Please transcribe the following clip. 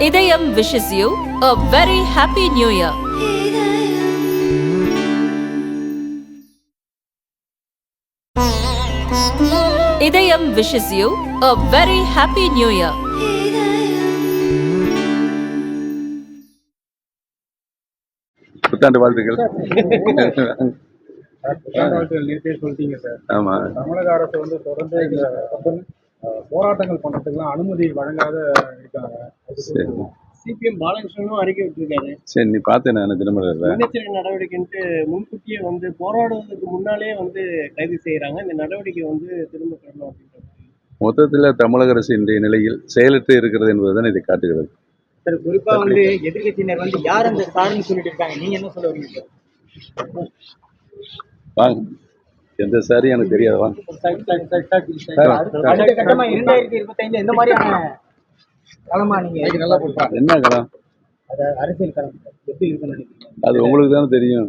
இதயம் wishes you a very happy new year. இதயம் wishes you a very happy new year. புத்தாண்டு வாழ்த்துக்கள் புத்தாண்டாட்கள் நேற்றே சொல்லிட்டீங்க சார் ஆமா தமிழக அரசு வந்து தொடர்ந்து இந்த அஹ், போராட்டங்கள் பண்றதுக்குலாம் அனுமதி வழங்காத இருக்காங்க. சிபிஎம் பாலகிருஷ்ணனும் அறிக்கை விட்டுருக்காரு. சரி நீ பார்த்தேன் நான் தினமலர்ல முன்னெச்சரிக்கை நடவடிக்கைன்ட்டு முன்கூட்டியே வந்து போராடுவதற்கு முன்னாலே வந்து கைது செய்யறாங்க இந்த நடவடிக்கை வந்து திரும்ப பெறணும் அப்படின்றது மொத்தத்தில் தமிழக அரசு இன்றைய நிலையில் செயலற்று இருக்கிறது என்பதுதான் இதை காட்டுகிறது. சார் குறிப்பா வந்து எதிர்க்கட்சியினர் வந்து யார் அந்த சாருன்னு சொல்லிட்டு இருக்காங்க. நீங்க என்ன சொல்ல வரீங்க? வாங்க. எந்த சாரி எனக்கு தெரியாது? களமா என்ன கலம் அத அரசியல் களம் அது உங்களுக்கு தானே தெரியும்.